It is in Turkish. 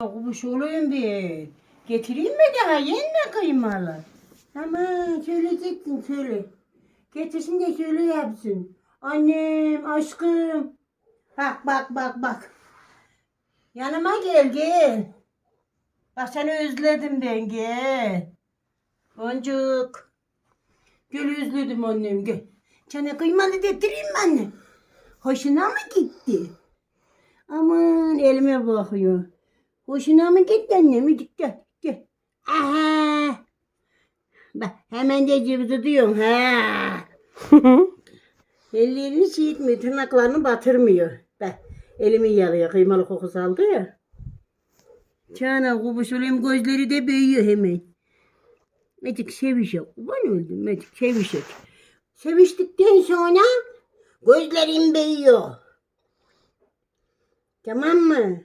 Kuş olayım bir. Getireyim mi daha? Yenme kıymalı. Aman söyleyecektin söyle. Getirsin de söyle yapsın. Annem, aşkım. Bak bak bak bak. Yanıma gel gel. Bak seni özledim ben gel. Boncuk. Gel özledim annem gel. Sana kıymalı getireyim mi anne? Hoşuna mı gitti? Aman elime bakıyor. Hoşuna mı gitti annem? Git gel gel. Aha. Bak hemen de tutuyorsun ha. Ellerini çiğitmiyor, tırnaklarını batırmıyor. Bak elimi yarıyor, kıymalı kokusu aldı ya. Çana kubuşulayım gözleri de büyüyor hemen. Mecik sevişek. Ben öldüm Mecik sevişek. Seviştikten sonra gözlerim büyüyor. Tamam mı?